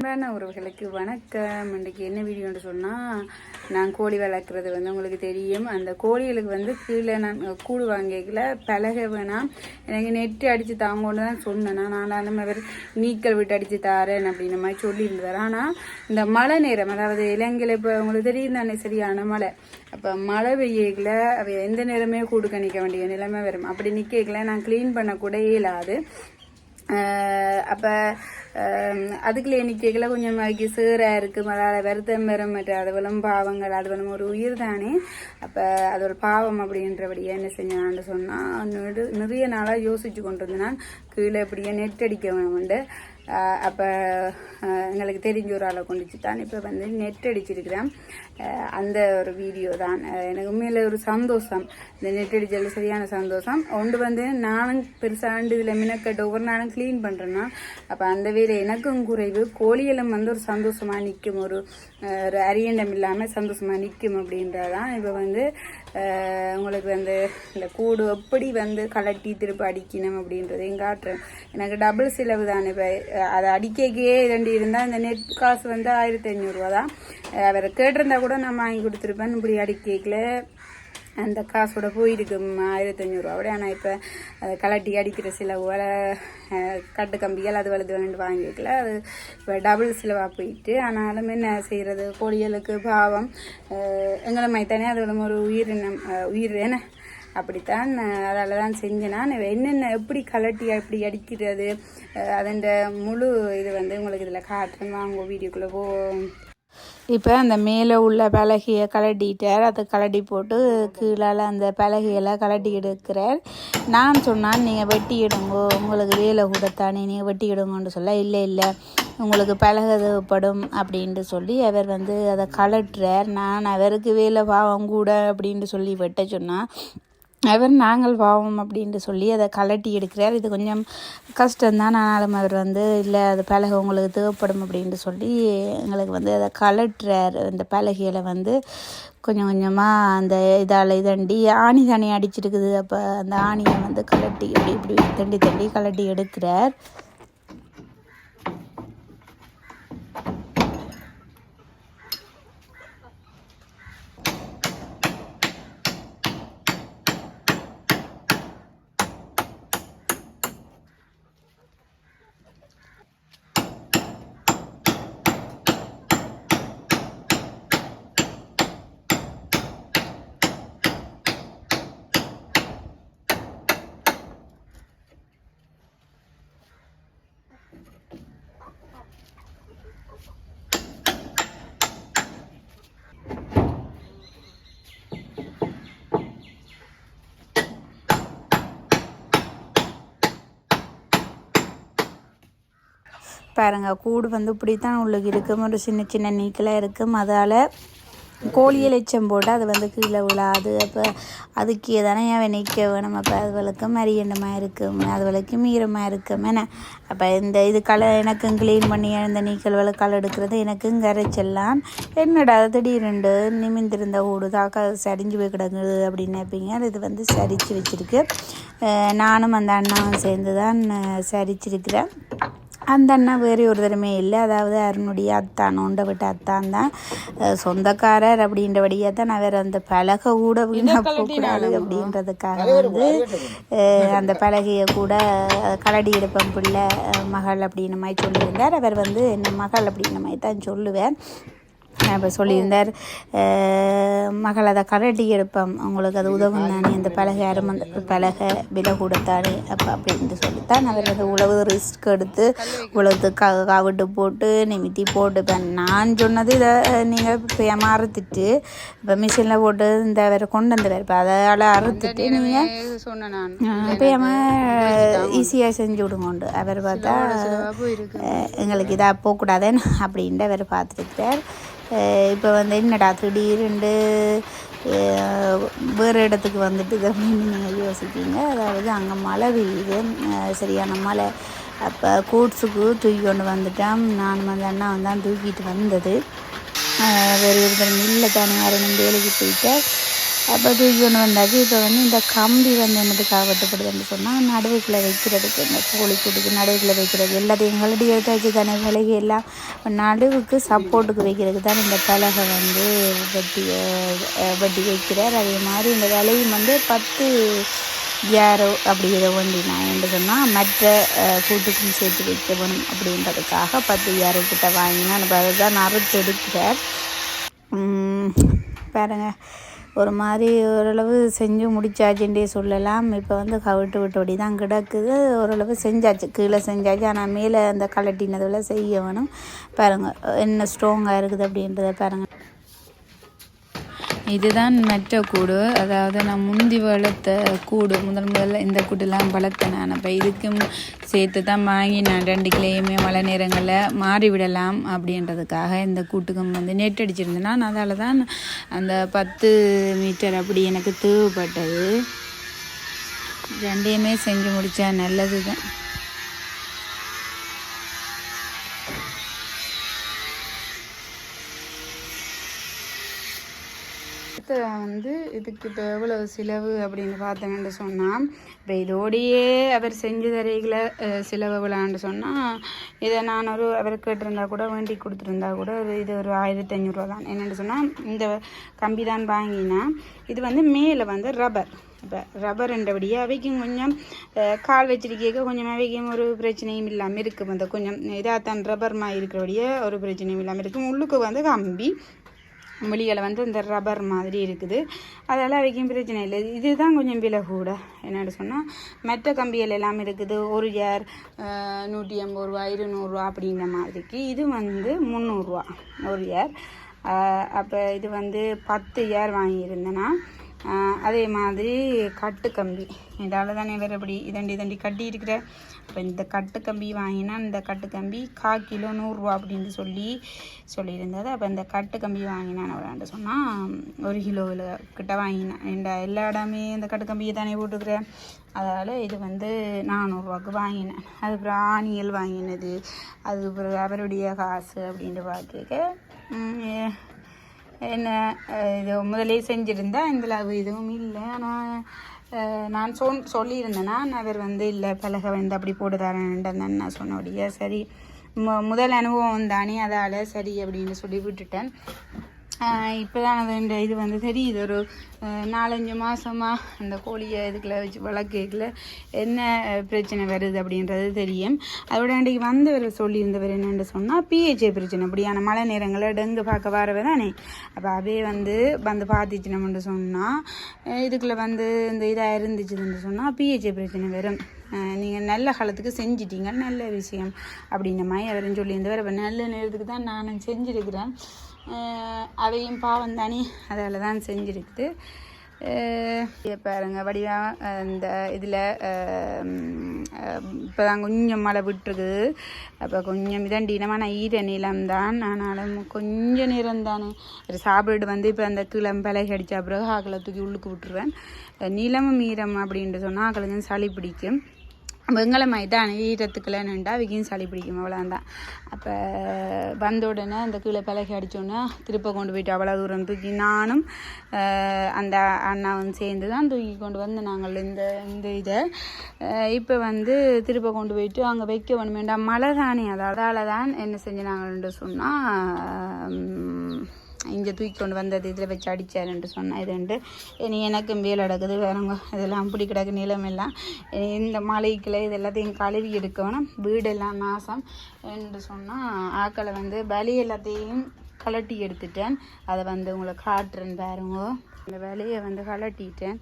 அன்பான உறவுகளுக்கு வணக்கம். இன்றைக்கு என்ன வீடியோன்னு சொன்னால் நான் கோழி வளர்க்குறது வந்து உங்களுக்கு தெரியும். அந்த கோழிகளுக்கு வந்து கீழே நான் கூடு வாங்கிக்கல பழக வேணாம். எனக்கு நெட்டு அடித்து தாங்கன்னு தான் சொன்னேன். நான் அந்த மாதிரி நீக்கல் விட்டு அடித்து தாரேன் அப்படின்ற மாதிரி சொல்லியிருந்தார். ஆனால் இந்த மழை நேரம் அதாவது இலங்கையில் இப்போ உங்களுக்கு தெரியும் தானே சரியான மழை. அப்போ மழை பெய்யல அவ எந்த நேரமே கூடு கணிக்க வேண்டிய நிலைமை வரும். அப்படி நிற்கல நான் க்ளீன் பண்ணக்கூட இயலாது. அப்போ அதுக்குள்ள எண்ணிக்கைகளை கொஞ்சம் அதுக்கு சேராக இருக்குது அதாவது வருத்தம் வரும் மற்ற அதுவளும் பாவங்கள் அதுவளும் ஒரு உயிர் தானே. அப்போ அது ஒரு பாவம் அப்படின்றபடியே என்ன செஞ்சான்னு சொன்னால் நிறைய நாளாக யோசிச்சு கொண்டு இருந்தேன் கீழே இப்படியே நெட் அடிக்க வேணும்ண்டு. அப்போ எங்களுக்கு தெரிஞ்ச ஒரு ஆளை கொண்டுச்சு தான் இப்போ வந்து நெட் அடிச்சிருக்கிறேன். அந்த ஒரு வீடியோ தான். எனக்கு உண்மையில் ஒரு சந்தோஷம். இந்த நெட் அடிச்சதில் சரியான சந்தோஷம். ஒன்று வந்து நானும் பெருசாண்டு இதில் மினக்கட்டு ஒவ்வொரு நாளும் க்ளீன் பண்ணுறேன்னா அப்போ அந்த வேலை எனக்கும் குறைவு. கோழிகளும் வந்து ஒரு சந்தோஷமாக நிற்கும். ஒரு ஒரு அரியண்டம் இல்லாமல் சந்தோஷமாக நிற்கும் அப்படின்றதான் இப்போ வந்து உங்களுக்கு வந்து இந்த கூடு எப்படி வந்து கலட்டி திருப்பி அடிக்கணும் அப்படின்றதையும் காட்டுறேன். எனக்கு டபுள் செலவு தான் இப்போ அதை அடிக்கக்கே ரெண்டு இருந்தால் இந்த நெட் காசு வந்து ஆயிரத்தி ஐநூறுரூவா தான் அவர் கேட்டிருந்தா கூட நான் வாங்கி கொடுத்துருப்பேன் இப்படி அடிக்கல அந்த காசோட போயிருக்கு ஆயிரத்தி ஐநூறுரூவா ஆனால் இப்போ அதை கலட்டி அடிக்கிற சில வேலை கட்டு கம்பிகள் அது வலது வேண்டு வாங்கிக்கல அது இப்போ டபுள் சிலவாக போயிட்டு ஆனாலும் என்ன செய்கிறது கோழிகளுக்கு பாவம். எங்களை மைத்தானே அது ஒரு உயிரினம் உயிர் என்ன அப்படித்தான் அதால் தான் செஞ்சேன் நான். என்னென்ன எப்படி கலட்டி எப்படி அடிக்கிறது? அதன் முழு இது வந்து உங்களுக்கு இதில் காட்டுறேன். வாங்க வீடியோக்குள்ளே போ இப்போ அந்த மேலே உள்ள பலகையை கலட்டிட்டார். அதை கலட்டி போட்டு கீழால் அந்த பலகையெல்லாம் கலட்டி எடுக்கிறார். நான் சொன்னால் நீங்கள் வெட்டி இடுங்கோ உங்களுக்கு வேலை கொடுத்தானே நீங்கள் வெட்டி எடுங்கன்னு சொல்ல இல்லை இல்லை. உங்களுக்கு பலகை தேவைப்படும் அப்படின்ட்டு சொல்லி அவர் வந்து அதை கலட்டுறார். நான் அவருக்கு வேலை பாவம் கூட அப்படின்ட்டு சொல்லி வெட்ட சொன்னால் அவர் நாங்கள் வாவோம் அப்படின்ட்டு சொல்லி அதை கலட்டி எடுக்கிறார். இது கொஞ்சம் கஷ்டம்தான். ஆனாலும் அவர் வந்து இல்லை அது பலகை உங்களுக்கு தேவைப்படும் அப்படின்ட்டு சொல்லி எங்களுக்கு வந்து அதை கலட்டுறார். அந்த பலகையில் வந்து கொஞ்சம் கொஞ்சமாக அந்த இதால் இதண்டி ஆணி தானே அடிச்சிருக்குது. அப்போ அந்த ஆணியை வந்து கலட்டி இப்படி இப்படி தண்டி தண்டி கலட்டி எடுக்கிறார். பாருங்கள் கூடு வந்து இப்படி தான் உள்ளுக்கு இருக்கும். ஒரு சின்ன சின்ன நீக்கலாக இருக்கும். அதால் கோழி எலைச்சம் போட்டு அது வந்து கீழே விழாது. அப்போ அதுக்கு எதானே அவன் நிற்க வேணும். அப்போ அதுகளுக்கு மரியண்டமாக இருக்கும் அதுகளுக்கு மீறமாக இருக்கும் என்ன? அப்போ இந்த இது களை எனக்கும் க்ளீன் பண்ணி இந்த நீக்கல் களை எடுக்கிறது எனக்கும் கரைச்செல்லாம். என்னடா திடீரெண்டு நிமிந்திருந்த ஓடு தாக்கா சரிஞ்சு போய் கிடக்குது அப்படின்னு நினைப்பீங்க. இது வந்து சரித்து வச்சுருக்கு. நானும் அந்த அண்ணாவும் சேர்ந்து தான் சரிச்சிருக்கிறேன். அந்த அண்ணா வேறு ஒரு தரமே இல்லை. அதாவது அருணுடைய அத்தான் உண்டை விட்ட அத்தான் தான். சொந்தக்காரர் அப்படின்றபடியாக தான் அவர் அந்த பலகை கூட வீணாக போகக்கூடாது அப்படின்றதுக்காக வந்து அந்த பலகையை கூட கலடி எடுப்பம் பிள்ளை மகள் அப்படின்ற மாதிரி சொல்லியிருந்தார். அவர் வந்து என்ன மகள் அப்படின்ற மாதிரி தான் சொல்லுவேன். இப்போ சொல்லியிருந்தார் மகள் அதை கரட்டி எடுப்போம் அவங்களுக்கு அது உதவும் தானே இந்த பலகை அரும பலகை விலை கொடுத்தாரு. அப்போ அப்படின்னு சொல்லித்தான் அவர் வந்து உழவு ரிஸ்க் எடுத்து உழவுக்கு க காவிட்டு போட்டு நிமித்தி போட்டு நான் சொன்னது இதை நீங்கள் இப்போ ஏமாறுத்துட்டு இப்போ மிஷினில் போட்டு இந்த வேறு கொண்டு வந்தவர் இப்போ அதால் அறுத்துட்டு நீங்கள் இப்போ ஏமா ஈஸியாக செஞ்சு விடுங்கோண்டு. அவர் பார்த்தா எங்களுக்கு இதாக போகக்கூடாதுன்னு அப்படின்ட்டு அவர் பார்த்துருக்கிறார் இப்போ வந்து என்னடா திடீர்னு வேறு இடத்துக்கு வந்துட்டு அப்படின்னு நீங்கள் யோசிப்பீங்க அதாவது அங்கே மழை பெய்யுது சரியான மழை அப்போ கூட்ஸுக்கு தூக்கி கொண்டு வந்துட்டேன் நான் வந்து அண்ணா வந்தான் தூக்கிட்டு வந்தது வேறு ஒருத்தர் மில்ல தானே யாரும் வேலைக்கு போயிட்டு அப்போ தூக்கி ஒன்று வந்தாச்சு இப்போ வந்து இந்த கம்பி வந்து என்னதுக்காக வெட்டப்படுதுன்னு சொன்னால் நடுவுக்குள்ளே வைக்கிறதுக்கு இந்த கோழிக்கூட்டுக்கு நடுவுக்குள்ளே வைக்கிறது எல்லாத்தையும் எங்களுடைய எடுத்தாச்சு தானே விலகி எல்லாம் நடுவுக்கு சப்போர்ட்டுக்கு வைக்கிறதுக்கு தான் இந்த பலகை வந்து வெட்டி வட்டி வெட்டி வைக்கிறார். அதே மாதிரி இந்த விலையும் வந்து பத்து யாரோ அப்படிங்கிற வண்டி நான் என்ன சொன்னால் மற்ற கூட்டுக்கும் சேர்த்து வைக்கணும் அப்படின்றதுக்காக பத்து யாரோ கிட்ட வாங்கினா இப்போ அதை தான் அறுத்து எடுக்கிறார். பாருங்கள் ஒரு மாதிரி ஓரளவு செஞ்சு முடிச்சாச்சுன்றே சொல்லலாம். இப்போ வந்து கவிட்டு விட்டோடி தான் கிடக்குது. ஓரளவு செஞ்சாச்சு. கீழே செஞ்சாச்சு. ஆனால் மேலே அந்த கலட்டினதில் செய்ய வேணும். பாருங்கள் என்ன ஸ்ட்ராங்காக இருக்குது அப்படின்றத பாருங்கள் இதுதான் மற்ற கூடு. அதாவது நான் முந்தி வளர்த்த கூடு முதல் முதல்ல இந்த கூடுலாம் வளர்த்தேன் நான். அப்போ இதுக்கும் சேர்த்து தான் வாங்கி நான் ரெண்டு கிளையுமே மழை நேரங்களில் மாறிவிடலாம் அப்படின்றதுக்காக இந்த கூட்டுக்கும் வந்து நெட் அடிச்சிருந்தேன்னா நான் தான் அந்த பத்து மீட்டர் அப்படி எனக்கு தேவைப்பட்டது. ரெண்டையுமே செஞ்சு முடித்தா நல்லது தான் அடுத்து வந்து இதுக்கு இப்போ எவ்வளோ செலவு அப்படின்னு பார்த்தேன்னு சொன்னால் இப்போ இதோடையே அவர் செஞ்சு தரைகளை செலவு எவ்வளோன்னு சொன்னால் இதை நான் ஒரு அவர் கேட்டிருந்தா கூட வேண்டி கொடுத்துருந்தா கூட ஒரு இது ஒரு ஆயிரத்தி ஐநூறுரூவா தான். என்னென்னு சொன்னால் இந்த கம்பி தான் வாங்கினா இது வந்து மேலே வந்து ரப்பர் இப்போ ரப்பர் என்றபடியே அவைக்கும் கொஞ்சம் கால் வச்சிருக்கேக்க கொஞ்சம் அவைக்கும் ஒரு பிரச்சனையும் இல்லாமல் இருக்கும். அந்த கொஞ்சம் இதாக தான் ரப்பர் மாதிரி இருக்கிறபடியே ஒரு பிரச்சனையும் இல்லாமல் இருக்கும். உள்ளுக்கு வந்து கம்பி வெளியில் வந்து இந்த ரப்பர் மாதிரி இருக்குது. அதெல்லாம் அவைக்கும் பிரச்சனை இல்லை. இதுதான் கொஞ்சம் விலை கூட. என்னென்னு சொன்னால் மெத்த கம்பிகள் எல்லாம் இருக்குது. ஒரு ஏர் நூற்றி எண்பது ரூபா இருநூறுவா அப்படின்ற மாதிரிக்கு இது வந்து முந்நூறுரூவா ஒரு ஏர் அப்போ இது வந்து பத்து ஏர் வாங்கியிருந்தேன்னா அதே மாதிரி கட்டு கம்பி. இதால் தானே வேறு எப்படி இதண்டி இதண்டி கட்டி இருக்கிற இப்போ இந்த கட்டு கம்பி வாங்கினா இந்த கட்டு கம்பி கா கிலோ நூறுரூவா அப்படின்னு சொல்லி சொல்லியிருந்தது. அப்போ இந்த கட்டு கம்பி வாங்கினான் விளாண்டு சொன்னால் ஒரு கிலோவில் கிட்ட வாங்கினேன் இந்த எல்லா இடமே இந்த கட்டு கம்பியை தானே போட்டுக்கிறேன் அதனால் இது வந்து நானூறுரூவாக்கு வாங்கினேன். அதுக்கப்புறம் ஆணியல் வாங்கினது. அதுக்கப்புறம் அவருடைய காசு அப்படின்ட்டு பார்த்துக்க என்ன இது முதலே செஞ்சுருந்தா இந்த அளவு இதுவும் இல்லை. ஆனால் நான் சொன் சொல்லியிருந்தேன்னா அவர் வந்து இல்லை பலகை வந்து அப்படி போட்டு தரேன்ட்டு நான் சொன்னபடியே சரி மு முதல் அனுபவம் தானே அதால் சரி அப்படின்னு சொல்லி விட்டுட்டேன். இப்போ தான் அது இந்த இது வந்து தெரியுது. ஒரு நாலஞ்சு மாதமாக அந்த கோழியை இதுக்குள்ள வச்சு வளர்க்கல என்ன பிரச்சனை வருது அப்படின்றது தெரியும். அதோட இன்றைக்கு வந்தவர் சொல்லியிருந்தவர் என்னென்னு சொன்னால் பிஹெச்ஏ பிரச்சனை. அப்படியான மழை நேரங்களில் டெங்கு பார்க்க வரவே தானே. அப்போ அதே வந்து வந்து பார்த்துச்சுனோம்னு சொன்னால் இதுக்குள்ளே வந்து இந்த இதாக இருந்துச்சுன்னு சொன்னால் பிஹெச்ஏ பிரச்சனை வரும். நீங்கள் நல்ல காலத்துக்கு செஞ்சிட்டீங்க நல்ல விஷயம் அப்படின்ற மாதிரி அவரும் சொல்லியிருந்தவர். இப்போ நல்ல நேரத்துக்கு தான் நானும் செஞ்சுருக்கிறேன். அவையும் பாவம் தானே. அதால் தான் செஞ்சுருக்குது இங்க பாருங்க வடிவா இந்த இதில் இப்போ தான் கொஞ்சம் மழை விட்டுருக்குது அப்போ கொஞ்சம் இதண்டினமான ஈர நிலம் தான். ஆனாலும் கொஞ்சம் நேரம் தானே. ஒரு சாப்பிட்டு வந்து இப்போ அந்த கிளம் பலகை அடித்த பிறகு ஆக்களை தூக்கி உள்ளுக்கு விட்டுருவேன். நிலமும் ஈரம் அப்படின்ட்டு சொன்னால் ஆக்களுக்கு சளி பிடிக்கும். வெங்கலமாய் தான் நின்றா விகின் சளி பிடிக்கும் அவ்வளோதான் அப்போ வந்த உடனே அந்த கீழே பிளகி அடித்தோடனே திருப்ப கொண்டு போயிட்டு அவ்வளோ தூரம் தூக்கி நானும் அந்த அண்ணாவும் சேர்ந்து தான் தூக்கி கொண்டு வந்து நாங்கள் இந்த இந்த இதை இப்போ வந்து திருப்ப கொண்டு போயிட்டு அங்கே வைக்க வேணும் வேண்டாம் மழை தானே அதால் தான் என்ன செஞ்சினாங்கன்னு சொன்னால் இங்கே தூக்கி கொண்டு வந்தது இதில் வச்சு அடித்தாருன்ட்டு சொன்னேன் ரெண்டு இனி எனக்கும் வேலை நடக்குது வேறங்க இதெல்லாம் அப்படி கிடக்கு நிலமெல்லாம். இந்த மலைக்குள்ள இது எல்லாத்தையும் கழுவி எடுக்கணும். வீடெல்லாம் நாசம் என்று சொன்னால் ஆக்களை வந்து பலி எல்லாத்தையும் கலட்டி எடுத்துட்டேன். அதை வந்து உங்களை காட்டுறேன் பாருங்க. இந்த விலையை வந்து கலட்டிட்டேன்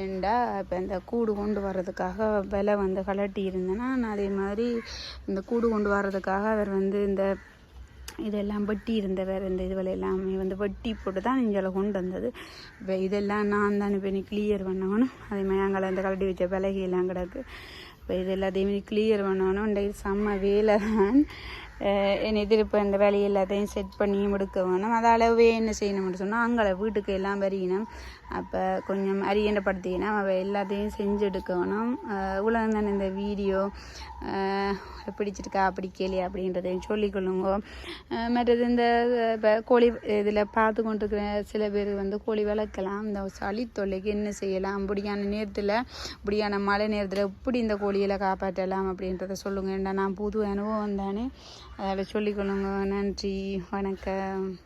ஏண்டா இப்போ இந்த கூடு கொண்டு வர்றதுக்காக விலை வந்து கலட்டி இருந்தேன்னா நான் அதே மாதிரி இந்த கூடு கொண்டு வர்றதுக்காக அவர் வந்து இந்த இதெல்லாம் வெட்டி இருந்தவர் இந்த இதுவரை எல்லாமே வந்து வெட்டி போட்டு தான் இங்கே கொண்டு வந்தது. இப்போ இதெல்லாம் நான் தான் இப்போ நீ கிளியர் பண்ணணும். அதே மாதிரி அங்கே அந்த கலட்டி வச்ச பலகையெல்லாம் கிடக்கு. இப்போ இது எல்லாத்தையுமே கிளியர் பண்ணணும். இந்த செம்ம வேலை தான் என் எதிர்ப்பு இந்த வேலையை எல்லாத்தையும் செட் பண்ணி எடுக்க வேணும். அதாலவே என்ன செய்யணும்னு சொன்னால் அங்கே வீட்டுக்கு எல்லாம் வரையணும் அப்போ கொஞ்சம் அரியண்டப்படுத்தினா அவள் எல்லாத்தையும் செஞ்சு எடுக்கணும் உலகம் தானே இந்த வீடியோ பிடிச்சிருக்கா அப்படி கேளு அப்படின்றதையும் சொல்லிக்கொள்ளுங்க மற்றது இந்த இப்போ கோழி இதில் பார்த்து கொண்டிருக்கிற சில பேர் வந்து கோழி வளர்க்கலாம். இந்த சளி தொல்லைக்கு என்ன செய்யலாம்? இப்படியான நேரத்தில் இப்படியான மழை நேரத்தில் இப்படி இந்த கோழியில் காப்பாற்றலாம் அப்படின்றத சொல்லுங்க. ஏன்னா நான் புது அனுபவம் தானே. அதில் சொல்லிக்கொள்ளுங்க நன்றி. வணக்கம்.